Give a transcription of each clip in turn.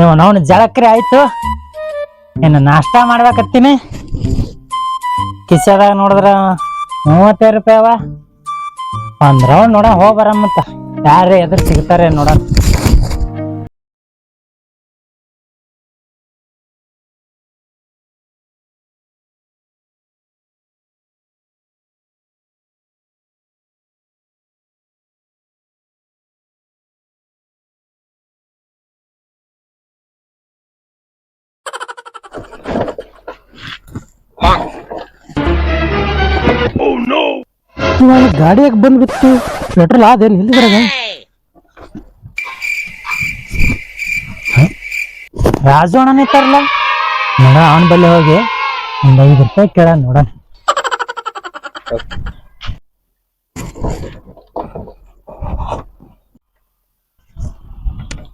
ಇವ ನಾವು ಜಳಕ್ರಿ ಆಯ್ತು. ಇನ್ನು ನಾಷ್ಟ ಮಾಡ್ಬೇಕತ್ತೀನಿ. ಕಿಸೆದಾಗ ನೋಡಿದ್ರ ಮೂವತ್ತೈದು ರೂಪಾಯಿ ಅವ. ಒಂದ್ ರೌಂಡ್ ನೋಡ ಹೋಗ್ಬರಮ್ಮ ಯಾರೇ ಎದುರು ಸಿಗ್ತಾರೆ ನೋಡ ನಾನು ಗಾಡಿ ಯಾಕೆ ಬಂದ್ ಬಿತ್ತು ಪೆಟ್ರೋಲ್ ಅದೇನು ಇಲ್ಲಿ ಬರಗ ರಾಜು ಅಣ್ಣ ನಿಂತಾರಲ್ಲ ನೋಡ ಅವನ ಬಲ್ಲಿ ಹೋಗಿ ಒಂದು ಐದು ರೂಪಾಯಿ ಕೇಳ ನೋಡ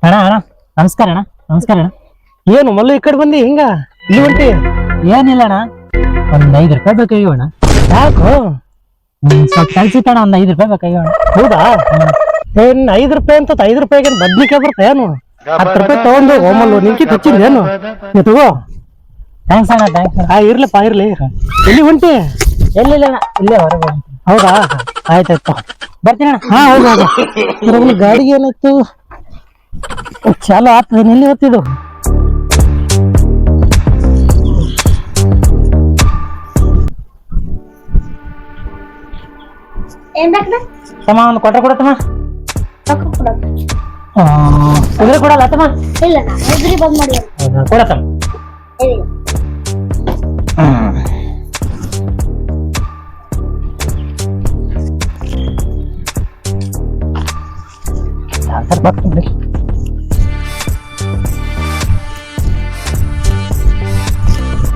ಅಣ್ಣ ಅಣ್ಣ ನಮಸ್ಕಾರ ಅಣ್ಣ ನಮಸ್ಕಾರ ಅಣ್ಣ. ಏನು ಮಲ್ಲು ಈ ಕಡೆ ಬಂದಿ ಹಿಂಗ? ಇಲ್ಲಿ ಹೊಂಟಿ ಏನಿಲ್ಲ ಅಣ್ಣ. ಒಂದು ಐದು ರೂಪಾಯಿ ಬೇಕಾಗಿ ಅಣ್ಣ. ಯಾಕೋ? ಸ್ವಲ್ಪ ಕೆಲ್ಸ ಇತ್ತಣ್ಣ ಒಂದ್ ಐದು ರೂಪಾಯಿ ಬೇಕಾಗಿ ಹೌದಾ? ಏನ್ ಐದ್ ರೂಪಾಯಿ ಅಂತ ಐದ್ ರೂಪಾಯಿಗೆ ಬದ್ನಿಕಾಯಿ ಬರ್ತಾ ಏನು? ಹತ್ತು ರೂಪಾಯಿ ತಗೊಂಡು ಓಮಲ್ಲು ನಿಂಕಿ ಹಚ್ಚಿದ್ದೇನು ತಗೋ. ಥ್ಯಾಂಕ್ಸ್ ಅಣ್ಣ ಥ್ಯಾಂಕ್ಸ್ ಹಾ ಆ ಇರ್ಲಪ್ಪ ಇರ್ಲಿ. ಎಲ್ಲಿ ಹೊಂಟಿ? ಎಲ್ಲಿಲ್ಲ ಅಣ್ಣ ಇಲ್ಲೇ ಹೊರಗೆ ಹೌದಾ? ಆಯ್ತಾಯ್ತು. ಬರ್ತೀನಿ ಅಣ್ಣ. ಹಾ ಹೌದು ಹೌದು. ಗಾಡಿಗೆ ಏನಾಯ್ತು ಚಾಲು ಆಗ್ತದೆ ಎಲ್ಲಿ ಹೊತ್ತಿದು ಏನ್ ಬೇಕಣ್ಣ ತಮ್ಮ ಒಂದು ಕೊಟ್ರೆ ರೊಕ್ಕ ಕೊಡೋದು ಕುದುರೆ ಕೊಡಲ್ಲ ತಮ್ಮ? ಇಲ್ಲ ಎದುರಿ ಬಂದ್ ಮಾಡಿ. ಹೇಳಿ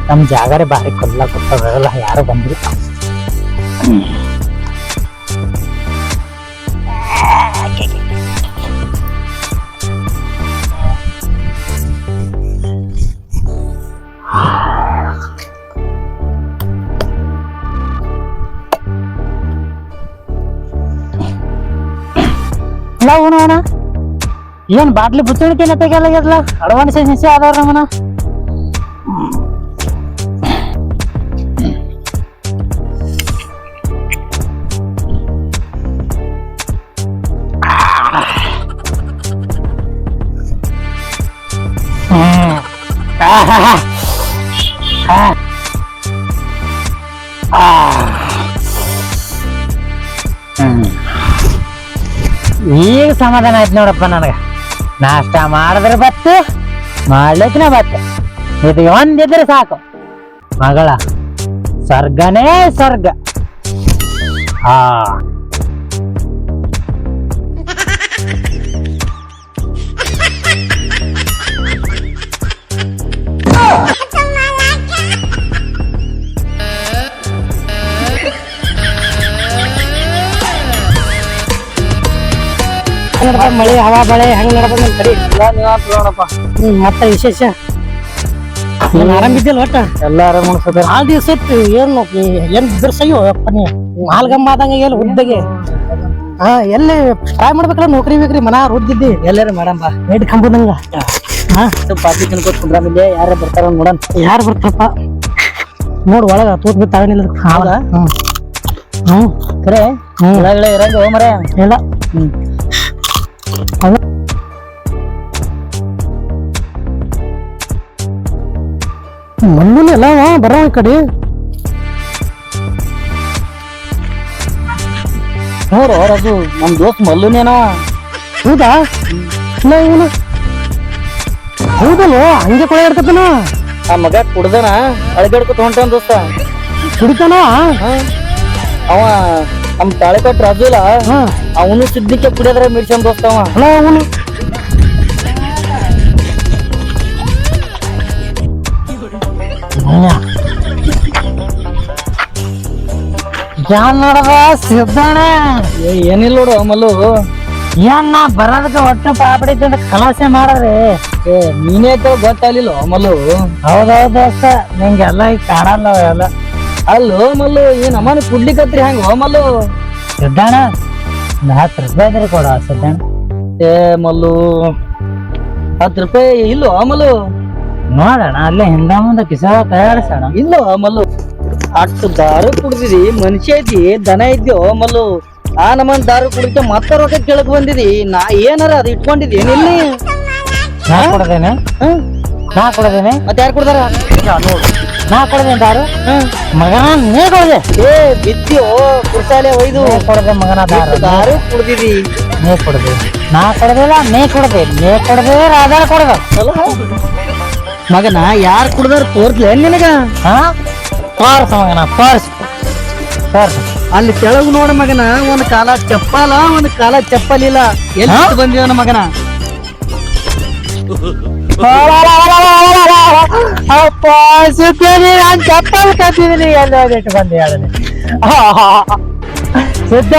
ನಮ್ ಜಾಗರೇ ಬಾರಿ ಕೊಲ್ಲ ಕೊಟ್ಟಲ್ಲ ಯಾರು ಬಂದ್ರು ಇಲ್ಲ ಏನ್ ಬಾಟ್ಲಿ ಬುತ್ತಿಣಿಕೆನ ಎಲ್ಲ ಅಡ್ವಾನ್ಸ್ ನಿಶ್ಚಯ ಆದವ್ರ ನಮ್ಮನ ಈಗ ಸಮಾಧಾನ ಆಯ್ತು ನೋಡಪ್ಪ ನನಗ ನಾಷ್ಟ ಮಾಡಿದ್ರೆ ಬತ್ತು ಮಾಡ್ಲಿಕ್ಕೆ ಬತ್ತು. ಇದು ಒಂದಿದ್ರೆ ಸಾಕು. ಮಗಳ ಸ್ವರ್ಗನೇ ಸ್ವರ್ಗ. ಹಾ ನಡ್ದ ಮಳೆ ಹವಾ ಬಳೆ ಹೆಂಗ್ ನಡ್ದ ಕಡಿ ನೋಡಪ್ಪ. ಮತ್ತೆ ವಿಶೇಷ? ನಾನು ಆರಾಮಿದ್ದಿಲ್ಲ ಒಟ್ಟ? ಎಲ್ಲ ಆರಾಮ ನಾಲ್ ದಿವಸ ಏನ್ ಏನು ಏನ್ ಬಿರ್ಸಯ್ಯೋ ಅಪ್ಪ ನೀ? ಮಾಲ್ಗಮ್ಮ ಆದಂಗ ಎಲ್ಲಿ ಉದ್ದಗೆ? ಹಾ ಎಲ್ಲಿ ಟ್ರೈ ಮಾಡ್ಬೇಕಲ್ಲ ನೌಕರಿ ಬೇಕ್ರಿ ಮನ ರುದ್ದಿದ್ದಿ ಎಲ್ಲಾರು ಮೇಡಮ್ ಬಾ. ಎಡ್ ಕಂಬದಂಗ? ಹಾ? ಪಾಟಿ ತಿನ್ಕೋತ ಕುಂದ್ರಾಮಿದ್ದೆ ಯಾರ ಬರ್ತಾರ ನೋಡೋಣ. ಯಾರು ಬರ್ತಾರಪ್ಪ? ನೋಡ್ ಒಳಗ ತೂತ್ ಬಿತ್ತ ಆಗನಿಲ್ಲ ಹೌದಾ? ಹ್ಮ್. ಹ್ಮ್. ಕರೆ ಹ್ಮ್. ಇರಂಗ ಮರ. ಇಲ್ಲ. ಹ್ಮ್. ಅದ ಮಣ್ಣುನ ಎಲ್ಲ ಬರೋ ಈ ಕಡೆ. ನೋಡು ಅದು ನಮ್ ದೋಸ್ತ್ ಮಲ್ಲುನೇನ? ಹೌದಾ? ಇಲ್ಲ ಇವನು. ಹೌದಲ್ಲೋ ಹಂಗೆ ಕೊಳೆ ಇಡ್ಕತ್ತನ ಆ ಮಗ ಕುಡ್ದನ ಅಳಗಡ್ಕೊತ ಹೊಂಟಾನ ದೋಸ್ತ. ಕುಡಿತಾನ? ಅವ ನಮ್ ತಾಳಿಕೊಟ್ ರಾಜುಲ ಅವನು ಸಿದ್ದಿಕ್ಕೆ ಕುಡಿಯೋದ್ರ ಮಿರ್ಚನ್ ದೋಸ್ತವ ಅವ. ಅವನು. ನೋಡದ ಸಿದ್ದಣ್ಣ ಏನಿಲ್ಲ ನೋಡು ಅಮಲು ಏನ್ ನಾ ಬರೋದಕ್ಕೆ ಒಟ್ಟು ಪಾಪಡಿ ತಿಂದ ಕಲಾಸೆ ಮಾಡ್ರಿ ಏ ನೀನೇ ಗೊತ್ತಾಗ್ಲಿಲ್ಲ ಅಮಲು ಹೌದೌದು ದೋಸ್ತ ನಿಂಗೆಲ್ಲ ಈಗ ಕಾಣಲ್ಲ ಎಲ್ಲ. ಅಲ್ಲೋ ಮಲ್ಲು ಏನ್ ಅಮ್ಮನ ಕುಡ್ಲಿಕತ್ರಿ ಹಂಗ ಮಲ್ಲು? ಸಿದ್ದಣ್ಣ ಒಂದು ಹತ್ತು ರೂಪಾಯಿ ಇದ್ರೆ ಕೊಡ ಏ ಮಲ್ಲು ಹತ್ತು ರೂಪಾಯಿ ಇಲ್ಲೋ ಮಲ್ಲು? ನೋಡೋಣ ಅಲ್ಲೇ ಹಿಂದ ಮುಂದೆ ಕಿಸ ತಯಾರಿಸೋಣ. ಇಲ್ಲೋ ಮಲ್ಲು? ಅಷ್ಟು ದಾರು ಕುಡ್ದಿದಿ ಮನುಷ್ಯ ಐತಿ ದನ ಇದ್ಯೋ ಮಲ್ಲು? ಆ ನಮ್ಮನ್ ದಾರು ಕುಡಿಕೆ ಮತ್ತೆ ರೊಕ್ಕ ಕೇಳಕ್ ಬಂದಿದಿ? ನಾ ಏನಾರ ಅದು ಇಟ್ಕೊಂಡಿದ್ದೀನಿ ಇಲ್ಲಿ ನಾ ಕೊಡದೇನೆ ನಾ ಕೊಡದೇನೆ ಮತ್ತೆ ಯಾರು ಕೊಡ್ತಾರ? ನೋಡು. ನಾ ಕೊಡದೇನೆ ದಾರು ಮಗನ ನೀ ಕೊಡದೆ. ಏ ಬಿದ್ದ್ಯೋ? ಕುರ್ಸಾಲೆ ಒಯ್ದು. ಕೊಡದೆ ಮಗನ ದಾರು. ದಾರು ಕುಡ್ದಿದಿ. ನೀ ಕೊಡದೆ. ನಾ ಕೊಡದಿಲ್ಲ ನೀ ಕೊಡದೆ. ನೀ ಕೊಡದೆ ರಾಧಾರ ಕೊಡದ. ಮಗನ ಯಾರು ಕುಡ್ದಾರ ತೋರ್ಸ್ಲೆ. ನಿನಗ? ಹಾ? ಪಾರ್ಸ್ ಮಗನ ಪಾರ್ಸ್ ಪಾರ್ಸ್ ಅಲ್ಲಿ ಕೆಳಗೆ ನೋಡ ಮಗನ ಒಂದ್ ಕಾಲ ಚಪ್ಪಲ ಒಂದ್ ಕಾಲ ಚಪ್ಪಲಿಲ್ಲ. ಎಲ್ಲಿ ಬಂದಿವನ ಮಗನ? ಸುತ್ತೇನಿ ನಾನು ಚಪ್ಪಲ್ ಕತ್ತಿದ್ದೀನಿ ಎಲ್ಲ ಇಟ್ಟು ಬಂದೆ ಹೇಳನೆ ಸುತ್ತ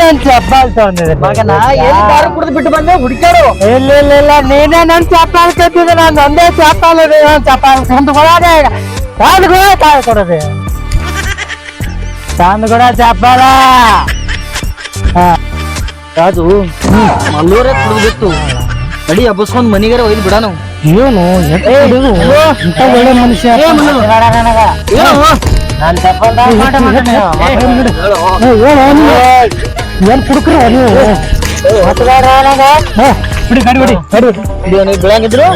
ನನ್ ಚಪ್ಪಲ್ ತಗೊಂಡಿದೆ. ಮಗನ ಎಲ್ಲಿ ದಾರು ಕುಡಿದು ಬಿಟ್ಟು ಬಂದೆ? ಹುಡುಕರು ಇಲ್ಲ ಇಲ್ಲ ಇಲ್ಲ ನೀನೇ ನನ್ ಚಪ್ಪಲ್ ಕತ್ತಿದ್ದೆ ನಾನು ಒಂದೇ ಚಪ್ಪಲ್ ಇದೆ ನನ್ ಚಪ್ಪಲ್ ತಂದು ಕೊಡೋದೆ ತಂದು ಕೂಡ ತಾಳು ಕೊಡೋದೆ ತಂದು ಕೂಡ ಚಪ್ಪಲ. ರಾಜು ಮಲ್ಲೂರೇ ಕುಡ್ದು ನಡಿ ಹಬ್ಬಸ್ಕೊಂಡ್ ಮನಿಗಾರ ಒಯ್ದು ಬಿಡ ನಾವು ಏನು? ಇಂಥ ಒಳ್ಳೆ ಮನುಷ್ಯ? ಏನ್ ಕುಡುಕ್ರ ನೀವು? ಬಿಡಿ ಗಾಡಿ ಬಿಡಿ. ಗಾಡಿ ಬೆಳಂಗಿದ್ರು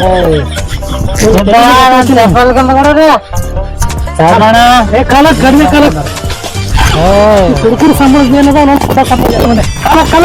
ಕಾಲ ಕಡಿಮೆ ಕಾಲ ಕುಡುಕರು ಸಂಬಂಧ ಏನದ? ಕಾಲ ಕಾಲ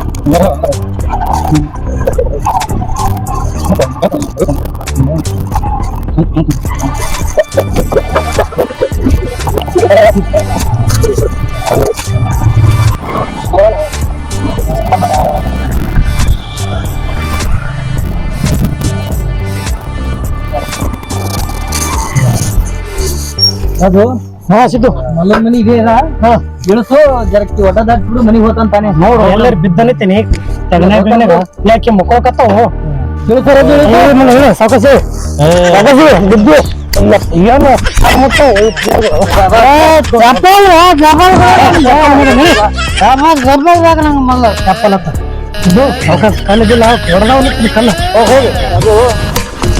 ಅದು ಹಾ ಸಿದ್ದು ಮಲ್ಲನ್ ಮನಿ ಇದೆ ಅದ ಹಾ ಇಳಿಸು ಜರಕ್ತಿ ಒಡ್ಡ ದಾಟ್ಬಿಡು ಮನಿಗ್ ಹೋತಂತಾನೆ ನೋಡು ಎಲ್ಲರೂ ಬಿದ್ದನಿತೀನಿ ತಗನೆ ಬಿದ್ದನೆಗ ಯಾಕೆ ಮುಕ್ಕೋಕತ್ತಾವು ಇಳಿಸು ಸಾಕಸಿ ಬಿದ್ದು ಏನು ನಂಗೆ ಮಲ್ಲ ಇದು ಸಾಕಸ್ ಕಲ್ಲಿದ್ದಿಲ್ಲ ಕಲ್ಲ ಹೋಗಿ ಅದು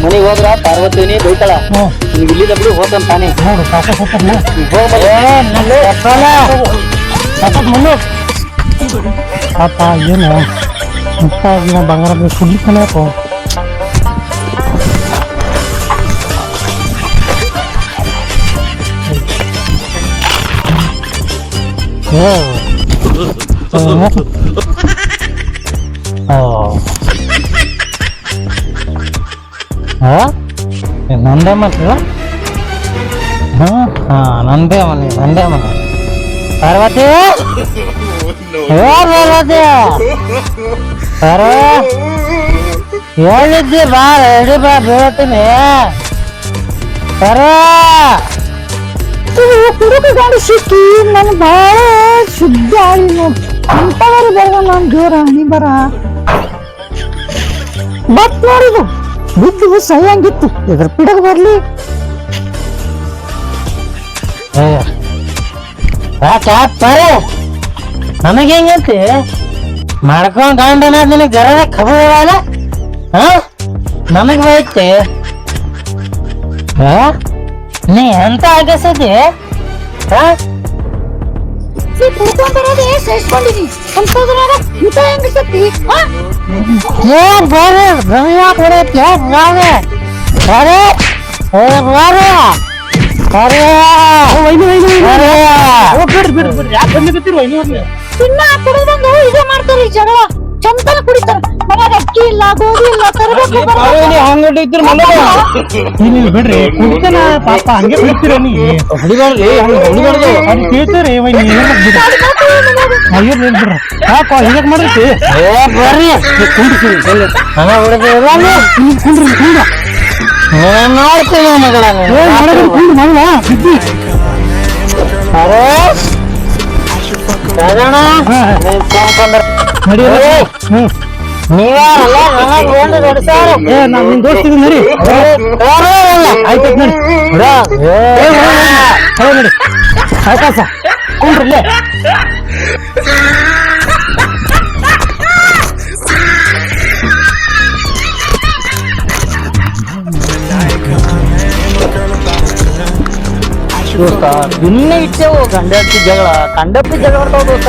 ಮನಿಗ್ ಹೋದ್ರ ಪಾರ್ವತಿನಿ ಬೈತಾಳ. ಹ್ಞೂ ನಿಮ್ಗೆ ಇಲ್ಲಿ ದಬ್ಬಿಡು ಹೋತಂತಾನೆ ನೋಡು ಸಾಕಸ್ ಹೋಗ್ತಾರಲ್ಲ ಹೋಗ್ ಸಾಕಸ್ ಮುನ್ನು ಪಾಪ ಏನು? ಇಂಥ ದಿನ ಬಂಗಾರ ಸುಡ್ಲಿಕ್ಕನೇ ನಂದೇ ಮಾತ್ರ ಹಾ ಹಾ, ನಂದೇ ಮನೆ ನಂದೇ ಮನೆ. ಪಾರ್ವತಿ? ಓ ಪಾರ್ವತಿ? ಪಾರ್ವ? ಹೇಳಿದ್ದಿ ಬಾ, ಹೇಳಿ ಬಾ, ಬೀಳ್ತೀನಿ. ಪಾರ್ವ? ಕುಡುಕ ಗಾಡಿ ಸಿಕ್ಕಿ, ನನ್ ಬಾಳ ಶುದ್ಧ ಆಗಿ ಅಂತವರು ಬರ ನಾನು ದೂರ, ನೀ ಬರ. ಬತ್ ನೋಡಿದು ಬಿದ್ದು ಸಹಿಯಂಗಿತ್ತು ಇದ್ರ ಪಿಡಗ ಬರ್ಲಿ. ನನಗೆ ಹೆಂಗೈತಿ ಮಾಡ್ಕೊಂಡ್ ಗಂಡನ ನಿನಗೆ ಜರ ಖಬರ ಹಾ? ನನಗ್ ಬೈತಿ? ನೀ ಎಂತ ಆಗಸದಿ? ಹಾ? ಕುಡ್ಕೊಂಡ್ಬರೋದೇ ಸೇರ್ಸ್ಕೊಂಡಿದೀನಿ ಅಂತದ್ರಾಗ ಊಟ ಹೆಂಗ್ ಸತ್ತಿ ಏನ್ ಬೇರೆ ಗವಿಯ ಕೊಡೈತಿ ಬೇರೆ ಬೇರೆ ಏ ಬೇರೆ ಬೇರೆ ಬಿಡ್ರಿ ಬಿಡ್ರಿ ಬಿಡ್ರಿ ಯಾಕೆ ಬಂದು ಬಿತ್ತಿರು ತಿನ್ನ ಕುಡಿದಂಗ ಇದೇ ಮಾಡ್ತಾರೆ ಈ ಜಗಳ ಚಂತನ ಕುಡಿತಾರ. ಮನ್ಯಾಗ ಅಕ್ಕಿ ಇಲ್ಲ ಗೋಧಿ ಇಲ್ಲ ತರಬೇಕು ಬಿಡ್ರಿ ಕುಡಿತನ ಪಾಪ ಹಂಗೆ ಬಿಡ್ತೀರ ನೀ? ಹೊಡಿಬಾರ್ದು ಹಂಗ ಹೊಡಿಬಾರ್ದು ಅದು ಕೇಳ್ತಾರೆ ವೈ ನೀ ಏನ್ ಬಿಡ್ರಿ ಅಯ್ಯೋ ನೀನ್ ಬಿಡ್ರಿ. ಯಾಕೋ ಹೀಗೆ ಮಾಡಿರ್ತಿ ಏ ಬರ್ರಿ. ಕುಂಡ್ರಿ ಹಣ ಹೊಡೆದಿಲ್ಲ ಕುಂಡ್ರಿ ಕುಂಡ್ರ. ನೋಡ್ತೀನಿ ಮಗಳ ಕುಂಡ್ರು ಅರೆ. ನಿನ್ ದೋಸ್ತ ಇದೀನಿ ನಡಿ. ಆಯ್ತು ನಡಿ. ಏ ಹೌದು ನಡಿ. ಆಕಾಶ ಕುಂಡ್ರಿ ಇಲ್ಲೇ ದೋಸ್ತ ದಿನ ಇಟ್ಟೆವು ಗಂಡಪ್ಪಿ ಜಗಳ. ಕಂಡಪ್ಪಿ ಜಗಳ ಬರ್ತಾವ ದೋಸ್ತ.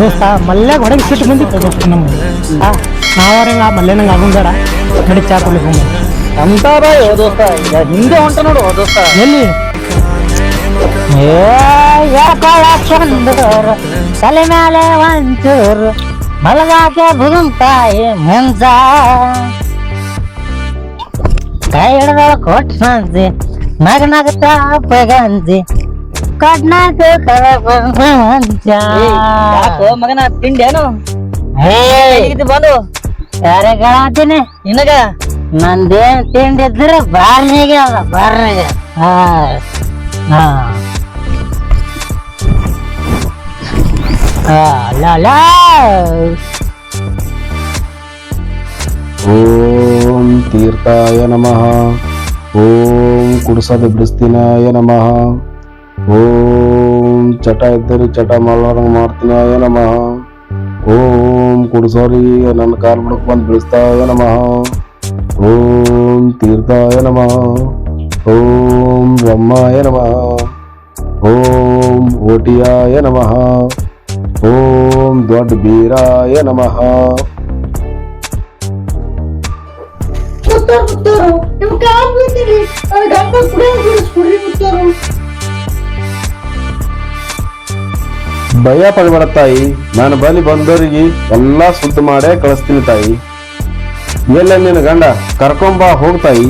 ದೋಸ್ತ ಮಲ್ಯಾಗ ಹೊರಗೆ ಸಿಟ್ಟು ಬಂದಿ ದೋಸ್ತ ನಮ್ಗೆ ನಾವ್ರಂಗ ಮಲ್ಯಾನಂಗ ಆಗುನ್ ಬೇಡ. ನಡಿ ಚಾ ಕುಡ್ಲಿಕ್ಕೆ ಹೋಗೋಣ. ಅಂತ ಬಾಯ್ ಓ ದೋಸ್ತ ಹಿಂದೆ ಹೊಂಟ ನೋಡು ದೋಸ್ತ. ಎಲ್ಲಿ? ತಲೆ ಮೇಲೆ ಒಂಚೂರು ಮಲಗಾಕೆ ಬುದುಂತಾಯಿ ಮೆಂಜ. ಕೈ ಹಿಡಿದ ಕೊಟ್ಟು ನಗ ನಗತ ಪಗಂತಿ ಕಡ್ನಾಕ ಯಾಕೋ ಮಗನ ತಿಂಡಿ ಏನು? ಇದು ಬಂದು? ಯಾರೇ ಕೇಳತ್ತೀನಿ ನಿನಗ? ನಂದೇನ್ ತಿಂಡಿದ್ರೆ ಬಾರ್ನಿಗೆ ಅಲ್ಲ ಬಾರ್ನಿಗೆ. ಹಾ. ಹಾ. ಆ, ಅಲ್ಲ ಅಲ್ಲ. ಓಂ ತೀರ್ಥಾಯ ನಮಃ. ಓಂ ಕುಡ್ಸದ ಬಿಡಿಸ್ತೀನಾಯ ನಮಃ. ಓಂ ಚಟ ಇದ್ದರೆ ಚಟ ಮಾಡ್ಲಾರಂಗ ಮಾಡ್ತೀನಾಯ ನಮಃ ಓಂ ಕುಡಿಸೋರಿ ನನ್ನ ಕಾಲ್ ಬಿಡಕ್ ಬಂದು ಬಿಡಿಸ್ತಾಯ ನಮಃ ಓಂ ತೀರ್ಥಾಯ ನಮಃ ಓಂ ಬ್ರಹ್ಮಾಯ ನಮಃ ಓಂ ಓಟಿಯಾಯ ನಮಃ ಓಂ ದೊಡ್ಡ ಬೀರಾಯ ನಮಃ ಮುತ್ತೋರು ಮುತ್ತೋರು ನಿಮ್ ಕಾಲ್ ಬೀಳ್ತೀರಿ ನನ್ನ ಗಂಡ ಕುಡಿಯೋ ಬಿಡಿಸ್ಕೊಡ್ರಿ ಮುತ್ತೋರು ಭಯ ಪಡಬೇಡ ತಾಯಿ, ನಾನು ಬಲಿ ಬಂದವರಿಗೆ ಎಲ್ಲಾ ಸುದ್ದಿ ಮಾಡೇ ಕಳಿಸ್ತೀನಿ ತಾಯಿ. ಎಲ್ಲ ನಿನ್ನ ಗಂಡ ಕರ್ಕೊಂಬ ಹೋಗ್ತಾಯಿ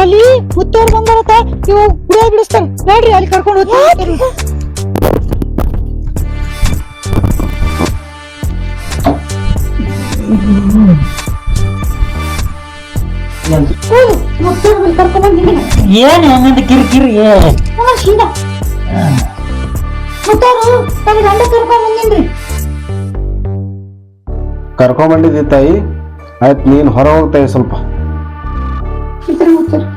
ಅಲ್ಲಿ ಮುತ್ತೋರ್ ಬಂದಾರತ್ತ ಇವಾಗ ಕುಡಿಯೋ ಬಿಡಿಸ್ತಾರ ನೋಡ್ರಿ, ಅಲ್ಲಿ ಕರ್ಕೊಂಡು ಹೋಗ್ತಾರೆ ಏನ್ ಹೆಂಗಂತ ಕಿರಿಕಿರಿ ಸೀದಾ ಮುತ್ತೋರು ನನ್ನ ಗಂಡ ಕರ್ಕೊಂಡ್ ಬಂದಿನ್ರಿ ಕರ್ಕೊಂಬಂದಿದ್ದಿ ತಾಯಿ ಆಯ್ತು ನೀನು ಹೊರ ಹೋಗ್ತಾಯಿ ಸ್ವಲ್ಪ ಇದ್ರಿ ಮುತ್ತೋರು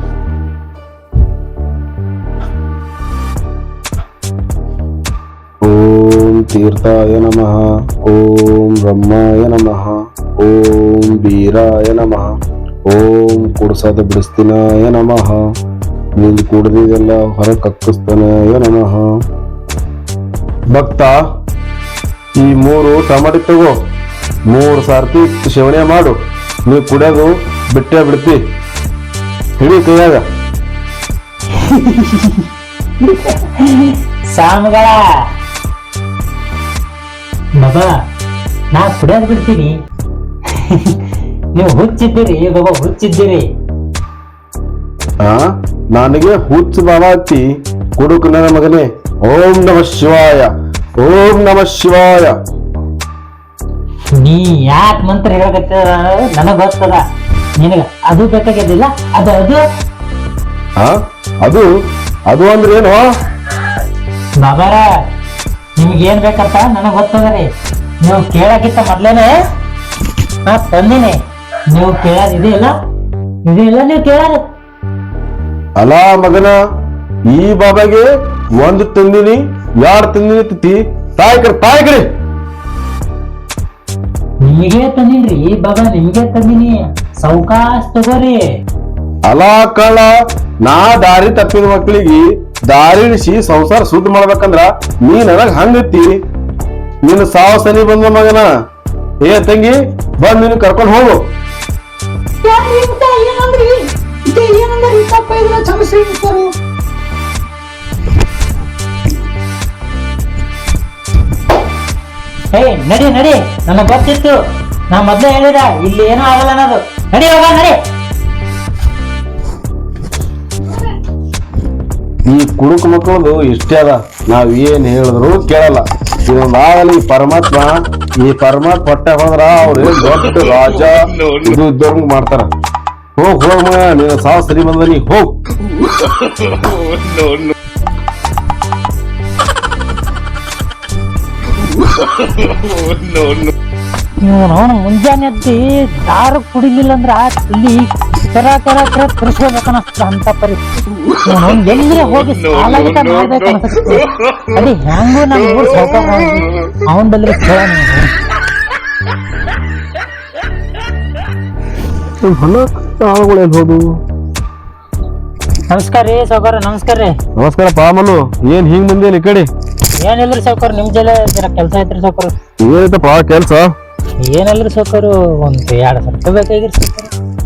ಓಂ ತೀರ್ಥಾಯ ನಮಃ ಓಂ ಬ್ರಹ್ಮಾಯ ನಮಃ ಓಂ ವೀರಾಯ ನಮಃ. ಓಂ ಕುಡ್ಸದ ಬಿಡಿಸ್ತೀನಾಯ ನಮಃ. ನೀನು ಕುಡ್ದಿದೆಲ್ಲ ಹೊರ ಕಕ್ಕಿಸ್ತಾನಾಯ ನಮಃ. ಭಕ್ತ, ಈ ಮೂರು ಟಮಾಟಿ ತಗೋ. ಮೂರು ಸಾರ್ತಿ ಸೇವನೆ ಮಾಡು. ನೀವು ಕುಡಿಯೋದು ಬಿಟ್ಟೆ ಬಿಡ್ತಿ. ಹಿಡಿ ಕೈಯಾಗ. ಸಾಮಗಳ. ಬಾಬಾ ನಾ ಕುಡಿಯೋದು ಬಿಡ್ತೀನಿ. ನೀವು ಹುಚ್ಚಿದ್ದೀರಿ ಬಾಬಾ ಹುಚ್ಚಿದ್ದೀರಿ. ಆ? ನನಗೆ ಹುಚ್ಚು ಹತ್ತಿ ಕುಡುಕು ನನ್ನ ಮಗನೇ ಓಂ ನಮ ಶಿವಾಯ ಓಂ ನಮ ಶಿವಾಯ. ನೀ ಯಾಕೆ ಮಂತ್ರ ಹೇಳಕತ್ತ ನನಗೆ ಗೊತ್ತದ. ನಿನಗ ಅದು ಬೇಕಾಗಿದ್ದಿಲ್ಲ ಅದು ಅದು. ಹಾ ಅದು? ಅದು ಅಂದ್ರೆ ಏನು ಬಾಬಾರ ನಿಮ್ಗೆ ಏನ್ ಬೇಕಂತ ನನಗ ಗೊತ್ತದ ರೀ. ನೀವು ಕೇಳಕ್ಕಿಂತ ಮೊದ್ಲೇನೆ ನಾ ತಂದಿನಿ ನೀವು ಕೇಳೋದ್ ಇದೆಯಲ್ಲ? ಇದೆಯಲ್ಲ ಇದೆ ನೀವು ಕೇಳೋದು ಅಲ ಮಗನ ಈ ಬಾಬಾಗೆ ಒಂದು ತಂದಿನಿ ಯಾರು ತಂದಿನಿ ತಿತ್ತಿ ತಾಯಿ ತಾಯ್ಕರಿ! ತಾಯಿ ಕಡೆ ನಿಮಗೆ ತಂದಿನ್ರಿ ಬಾಬಾ ನಿಮಗೆ ತಂದಿನಿ. ಸೌಕಾಸ್ ತಗೋರಿ. ಅಲ ಕಳ್ಳ ನಾ ದಾರಿ ತಪ್ಪಿದ ಮಕ್ಕಳಿಗೆ ದಾರಿ ಇಳಿಸಿ ಸಂಸಾರ ಶುದ್ಧ ಮಾಡ್ಬೇಕಂದ್ರ ನೀ ನನಗ್ ಹಂಗತಿ ನಿನ್ನ ಸಾವ ಸನಿ ಬಂದ ಮಗನ? ಏ ತಂಗಿ ಬಂದ್ ನೀನು ಕರ್ಕೊಂಡು ಹೋಗು. ನಡಿ ನಡಿ. ನಮಗ್ ಗೊತ್ತಿತ್ತು. ನಾ ಮೊದ್ಲೇ ಹೇಳಿದ ಇಲ್ಲಿ ಏನೋ ಆಗಲ್ಲ ಅನ್ನೋದು. ನಡಿ ಹೋಗ ನಡಿ. ಈ ಕುಡುಕ ಮಕ್ಕಳದು ಇಷ್ಟೇ ಅದ. ನಾವ್ ಏನ್ ಹೇಳಿದ್ರು ಕೇಳಲ್ಲ. ಇದೊಂದ್ ಆಗಲಿ ಪರಮಾತ್ಮ ಈ ಕರ್ಮ ಕೊಟ್ಟೆ ಹೋದ್ರ ಅವ್ರು ಏನ್ ದೊಡ್ಡ ರಾಜ? ಇದು ಇದ್ದವ್ರಂಗ್ ಮಾಡ್ತಾರ. ಹೋಗ್ ಹೋಗ್ ಮಗ ನೀನು ಸಾವ್ ಸರಿ ಬಂದ ನೀ ಹೋಗ್. ಮುಂಜಾನೆ ಎದ್ದಿ ದಾರ ಕುಡಿಲಿಲ್ಲ ಅಂದ್ರ ಇಲ್ಲಿ ತರ ತರ ತರ ತರಿಸ್ಕೋಬೇಕನ್ನಸ್ತ ಅಂತ ಪರಿಸ್ಥಿತಿ. ಅವ್ನು ಹೋಗಿ ಸಾಲ ಗೀಟ ಮಾಡ್ಬೇಕು ಅನ್ಸುತ್ತೆ? ಅಡಿ ಹೆಂಗು ನಮ್ಮ ಊರ್ ಸೌಕರ್ಯ ಅವನ್ ಬಲ್ಲಿ ಕೇಳ ಹೊಲ ಆಳುಗಳು ಎಲ್ಲಿ ಹೋದು ನಮಸ್ಕಾರ ರೀ ಸೌಕರ್ಯ ನಮಸ್ಕಾರ ರೀ. ನಮಸ್ಕಾರ ಪಾಮಲು ಏನ್ ಹಿಂಗ್ ಬಂದೇಲಿ ಈ ಕಡೆ? ಏನಿಲ್ರಿ ಸೌಕರ್ಯ ನಿಮ್ ಜೊತೆ ಜರ ಕೆಲಸ ಐತ್ರಿ ಸೌಕರ್ ಏನೈತಪ್ಪ ಕೆಲ್ಸ? ಏನಿಲ್ರಿ ಸೋಕರು ಒಂದ್ ಎರಡ್ ಸಾವಿರ ರೂಪಾಯಿ ಬೇಕಾಗಿರಿ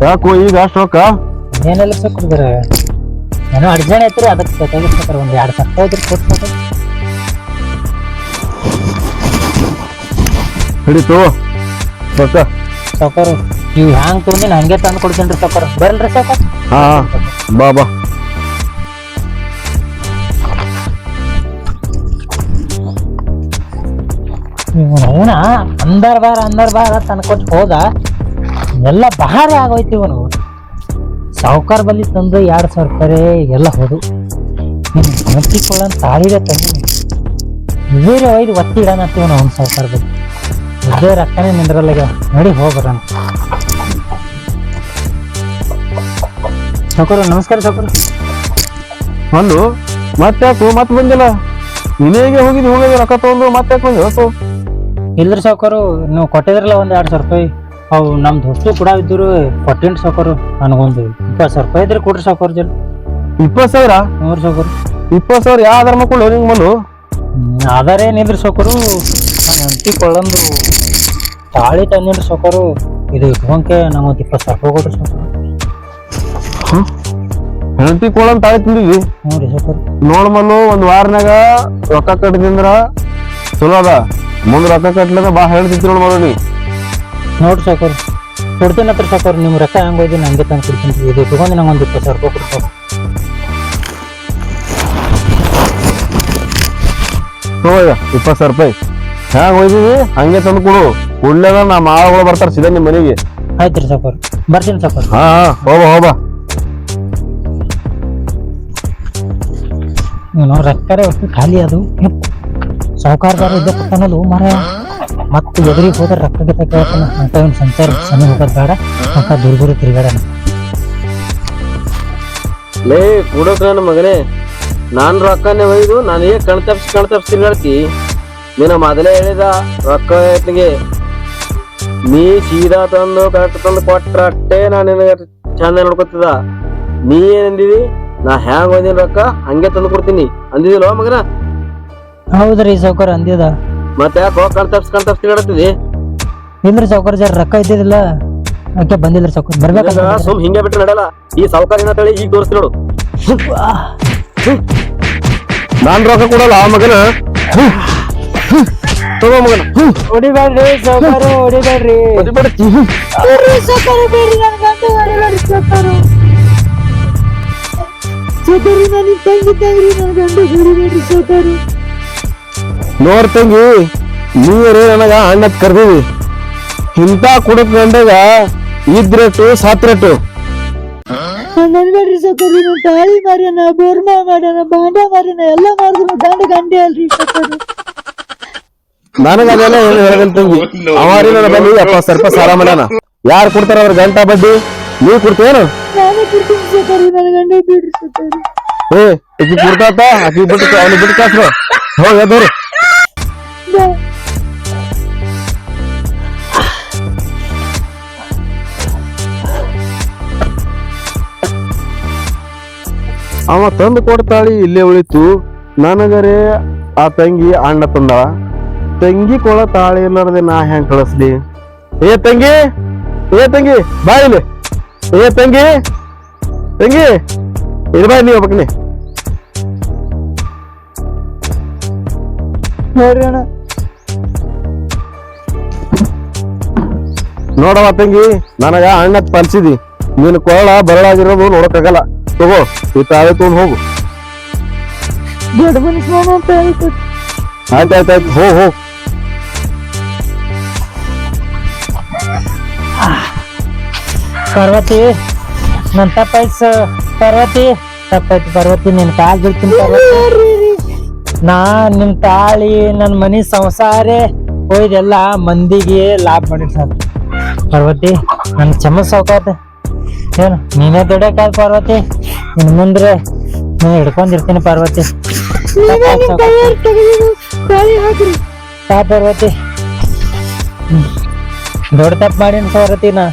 ಯಾಕೋ ಈಗ ಅಷ್ಟು ರೊಕ್ಕ? ಏನೆಲ್ಲ ಸೌಕರ್ ಜರ ಏನೋ ಅರ್ಜೆಂಟ್ ಐತ್ರಿ ಅದಕ್ಕೆ ಬೇಕಾಗಿರ್ ಸೌಕರ್ ಒಂದ್ ಎರಡ್ ಸಾವಿರ ರೂಪಾಯಿ ಕೊಟ್ಟು ಸೌಕರ್ ಹಿಡಿತು ರೊಕ್ಕ ಸೌಕರ್ ನೀವು ಹ್ಯಾಂಗ್ ತೊಗೊಂಡಿನ ಹಂಗೆ ತಂದು ಕೊಡ್ತೀನಿ ರೀ ಸೌಕರ್ ಬರಲ್ರಿ ಸೌಕರ್ ಹಾ. ಬಾ ಬಾ. ಅವನ ಅಂದರ್ ಬಾರ ಅಂದರ್ ಬಾರ ತನ್ಕೊಟ್ ಹೋದ. ಎಲ್ಲ ಭಾರಿ ಆಗೋಯ್ತು ಇವನು. ಸಾವುಕಾರ ಬಲ್ಲಿ ತಂದು ಎರಡ್ ಸಾವಿರ ರೂಪಾಯಿ ಎಲ್ಲ ಹೋದು. ಹಂಚಿಕೊಳ್ಳಂತ ತಾಳಿಗೆ ತಂದು ಬೇರೆ ಒಯ್ದು ಒತ್ತಿ ಇಡೋಣ ಅವ್ನು ಸಾವುಕಾರ ಬಲ್ಲಿ. ಇದೇ ರೊಕ್ಕನೇ ನಿಂದ್ರಲ್ಲ ನಡಿ ಹೋಗ್ಬರೋಣ ಸಾವುಕಾರ, ನಮಸ್ಕಾರ ಸಾವುಕಾರ. ಒಂದು ಮತ್ತೆ ಯಾಕೋ ಮತ್ತೆ ಬಂದಿಲ್ಲ? ಇನ್ನೇಗೆ ಹೋಗಿದ್ ಹೋಗಿದ್ದು ರೊಕ್ಕ ತಗೊಂಡು ಮತ್ತೆ ಯಾಕೆ ಬಂದಿ ಹೊಸ ಇಲ್ರಿ ಸಾವುಕಾರು ನೀವು ಕೊಟ್ಟಿದ್ರಲ್ಲ ಒಂದು ಎರಡು ಸಾವಿರ ರೂಪಾಯಿ. ಅವು ನಮ್ಮ ದೋಸ್ತು ಕೂಡ ಇದ್ರು ಕೊಟ್ಟೆಂಟು ಸಾವುಕಾರು. ನನಗೊಂದು ಇಪ್ಪತ್ತು ಸಾವಿರ ರೂಪಾಯಿ ಇದ್ರೆ ಕೊಡ್ರಿ ಸಾವುಕಾರ ಜಲ್ ಇಪ್ಪತ್ತು ಸಾವಿರ? ನೂರು ಸಾವುಕಾರು. ಇಪ್ಪತ್ತು ಸಾವಿರ ಯಾವ ಆಧಾರ ಮಕ್ಕಳು ನಿಂಗ್ ಬಂದು ಆಧಾರ ನಿಂದ್ರ ಸಾವುಕಾರು? ನಾನು ಹೆಂಡತಿ ಕೊಳ್ಳಂದು ತಾಳಿ ತಂದಿನ್ರಿ ಸಾವುಕಾರು. ಇದು ಇಟ್ಕೊಂಕೆ ನಂಗೊಂದು ಇಪ್ಪತ್ತು ಸಾವಿರ ರೂಪಾಯಿ ಕೊಡ್ರಿ ಸಾವುಕಾರು. ಹೆಂಡತಿ ಕೋಳಂತ ತಾಳಿ ತಿಂದಿದ್ವಿ ನೋಡ್ಮಲ್ಲು ನೋಡ್ ಮಲ್ಲು ಒಂದ್ ವಾರನಾಗ ರೊಕ್ಕ ಕಟ್ಟಿದ್ರ ಚಲೋ ಅದ. ಮುಂದ್ ರೊಕ್ಕ ಕಟ್ಲಿಲ್ಲ ಬಾ ಹೇಳ್ತಿತ್ತು ನೋಡಿ ನೀ. ನೋಡ್ರಿ ಸಾವುಕಾರು ಕೊಡ್ತೀನಿ ಹತ್ರ ಸಾವುಕಾರು ನಿಮ್ಮ ರೊಕ್ಕ ಹೆಂಗೆ ಹೋಗಿ ನಂಗೆ ತಂದು ಕೊಡ್ತೀನಿ. ಇದು ತೊಗೊಂಡು ನಂಗೆ ಒಂದು ಇಪ್ಪತ್ತು ಸಾವಿರ ರೂಪಾಯಿ ಕೊಡ್ತಾರೆ ಸಾವ್ಕಾರು. ಇಪ್ಪತ್ತು ಇಪ್ಪತ್ ಸಾವಿರ ರೂಪಾಯಿ. ಹ್ಯಾಂಗ ಹೋಯ್ದಿವಿ ಹಂಗೆ ತಂದು ಕೊಡು. ಕೂಡಲೇ ನಮ್ಮ ಆಳುಗಳು ಬರ್ತಾರೆ ಸೀದಾ ನಿಮ್ಮ ಮನೆಗೆ. ಆಯ್ತು ರೀ ಸಾವುಕಾರು ಬರ್ತೀನಿ ಸಾವುಕಾರು ಹಾ ಹಾ ಹೋಗ ಹೋಗ ನೋಡ್ರಿ ರೊಕ್ಕ ಖಾಲಿ ಅದು. ಸಾಹುಕಾರದಾರ ಇದ್ದ ಕೊಟ್ಟನಲ್ಲ ಮರ ಮತ್ತೆ ಎದುರಿಗೆ ಹೋದ್ರೆ ರೊಕ್ಕ ಕೇಳ್ತಾನ ಅಂತ ಒಂದು ಸಂಚಾರ ಸಮಯ ಹೋಗೋದು ಬೇಡ ಅಂತ ದೂರ ದೂರ ತಿರುಗಾಡಣ. ಲೇ ಕೂಡಕ್ ನನ್ನ ಮಗನೇ, ನಾನ್ ರೊಕ್ಕನೇ ಒಯ್ದು ನನಗೆ ಕಣ್ ತಪ್ಸ್, ಕಣ್ ತಪ್ಸಿ ತಿರ್ಗಾಡ್ತಿ ನೀನ ಮೊದಲೇ ಹೇಳಿದ ರೊಕ್ಕ ನಿನಗೆ ನೀ ಸೀದಾ ತಂದು ಕರೆಕ್ಟ್ ತಂದು ಕೊಟ್ರ ಅಟ್ಟೆ ನಾನು ನಿನಗೆ ಚಂದ ನೋಡ್ಕೊತಿದ ನೀ ಏನಂದಿದಿ ನಾ ಹ್ಯಾಂಗ್ ಒಯ್ದಿನ ರೊಕ್ಕ? ಹಂಗೆ ತಂದು ಕೊಡ್ತೀನಿ. ಅಂದಿದಿಲ್ವ ಮಗನ? ಹೌದ್ರಿ ಸೌಕರ್ ಅಂದಿದ ಮತ್ತೆ ಯಾಕೋ ಕಣ್ ತಪ್ಸಿ ಕಣ್ ತಪ್ಸಿ ಇಲ್ರಿ ಸೌಕರ್ ಜರ ರೊಕ್ಕ ಇದ್ದಿದಿಲ್ಲ ಅದಕ್ಕೆ ಬಂದಿಲ್ರಿ ಸೌಕರ್ ಬರ್ಬೇಕಂತ ಸುಮ್ ಹಿಂಗೆ ಬಿಟ್ಟು ನಡೆಯಲ್ಲ ಈ ಸಾವುಕಾರ ತಳಿ ಈಗ ತೋರಿಸ್ತಿ ನೋಡು. ನಾನ್ ರೊಕ್ಕ ಕೊಡಲ್ಲ ಆ ಮಗನ. ತಗೋ ಮಗನ. ಹೊಡಿಬೇಡ್ರಿ ಸೌಕರ್ ಹೊಡಿಬೇಡ್ರಿ. ಹೊಡಿಬೇಡ್ರಿ. ಸೌಕರ್ ಸಾಕಾರ ಬೇಡಿ ನನ್ನ ಗಂಡ ಹೊಡಿಬೇಡ್ರಿ ಸೌಕರ್ ಸೌಕರ್ ನನಗೆ ತಂಗಿದ್ದಾಗ್ರಿ ನನ್ನ ಗಂಡ ಹೊಡಿಬೇಡ್ರಿ ಸೋದರಿ ನೋಡ್ ತಂಗಿ ನೀರೇ ನನಗ ಅಣ್ಣತ್ ಕರ್ದೀವಿ ಇಂತ ಕುಡಕ್ ಗಂಡಗ ಇದ್ರೆಟ್ಟು ಸಾತ್ರೆಟ್ಟು ನನ್ನ ಅನ್ಬೇಡ್ರಿ ಸೋದರಿ ನನ್ನ ತಾಳಿ ಮಾರ್ಯಾನ ಬೋರ್ಮಾ ಮಾಡ್ಯಾನ ಬಾಂಡ ಮಾರ್ಯಾನ ಎಲ್ಲ ಮಾಡಿದ್ರು ಗಂಡ ಗಂಡೆ ಅಲ್ರಿ ನನಗ ಅದೆಲ್ಲ ಏನು ತಂಗಿ. ಅವಾರಿ ನನ್ನ ಬಲ್ಲಿ ಎಪ್ಪತ್ ಸಾವಿರ ರೂಪಾಯಿ ಸಾಲ ಮಾಡ್ಯಾನ ಯಾರು ಕೊಡ್ತಾರ ಅವ್ರ ಗಂಟಾ ಬಡ್ಡಿ? ನೀವ್ ಕೊಡ್ತೇನು ನಾನೇ ಕೊಡ್ತೀನಿ ಸೋದರಿ ನನ್ನ ಗಂಡ ಬಿಡ್ರಿ ಏ ಆಕಿ ಕೊಡ್ತಾತ ಅಕಿ ಬಿಟ್ಟು ಅವ್ನಿಗೆ ಬಿಟ್ಟು ಕಾಸ್ರು ಹೋಗಿ ಎದ್ದೋರು ಅವ ತಂದು ಕೊಡ್ತಾಳಿ ಇಲ್ಲೇ ಉಳಿತು. ನನಗರೆ ಆ ತಂಗಿ ಅಣ್ಣ ತಂದ. ತಂಗಿ ಕೊಳ ತಾಳಿ ಇಲ್ಲದೆ ನಾ ಹೆಂಗ್ ಕಳಿಸ್ಲಿ? ಏ ತಂಗಿ ಏ ತಂಗಿ ಬಾಯ್ ಇಲ್ಲಿ. ಏ ತಂಗಿ ತಂಗಿ ಇದು ಬಾ ನೀ. ಹೋಗ್ಬೇಕನಿ ನೋಡ್ರಿ ಅಣ್ಣ. ನೋಡವ ತಂಗಿ ನನಗ ಅಣ್ಣ ಪಲ್ಸಿದಿ ನೀನ್ ಕೊಳ ಬರಳಾಗಿರೋದು ನೋಡಕ್ಕಾಗಲ್ಲ. ತಗೋ ಈ ತಾಳೆ ತಗೊಂಡ್ ಹೋಗು. ಆಯ್ತಾಯ್ತಾಯ್ತು ಹೋ ಹೋ. ಪರ್ವತಿ ನನ್ ತಪ್ಪಾಯ್ತು ಪಾರ್ವತಿ. ತಪ್ಪಾಯ್ತು ಪಾರ್ವತಿ ನಿನ್ ಕಾಲ್ ಬಿಡ್ತೀನಿ ಪಾರ್ವತಿ. ನಾ ನಿಮ್ ತಾಳಿ ನನ್ ಮನಿ ಸಂಸಾರೇ ಹೋಯ್ದೆಲ್ಲ ಮಂದಿಗೆ ಲಾಭ ಮಾಡಿ ಸರ್ ಪಾರ್ವತಿ ನನ್ನ ಚಮ ಸೌಕಾತ ಏನು ನೀನೇ ದುಡಿಯಕಾದ ಪಾರ್ವತಿ? ಇನ್ ಮುಂದ್ರೆ ನಾನು ಹಿಡ್ಕೊಂಡಿರ್ತೀನಿ ಪಾರ್ವತಿ. ತಾ ಪಾರ್ವತಿ. ದೊಡ್ಡ ತಪ್ಪು ಮಾಡೀನಿ ಪಾರ್ವತಿ ನಾ.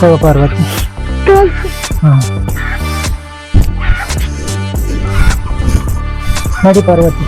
ತಗೋ ಪಾರ್ವತಿ. ನೋಡಿ ನಡಿ ಪಾರ್ವತಿ.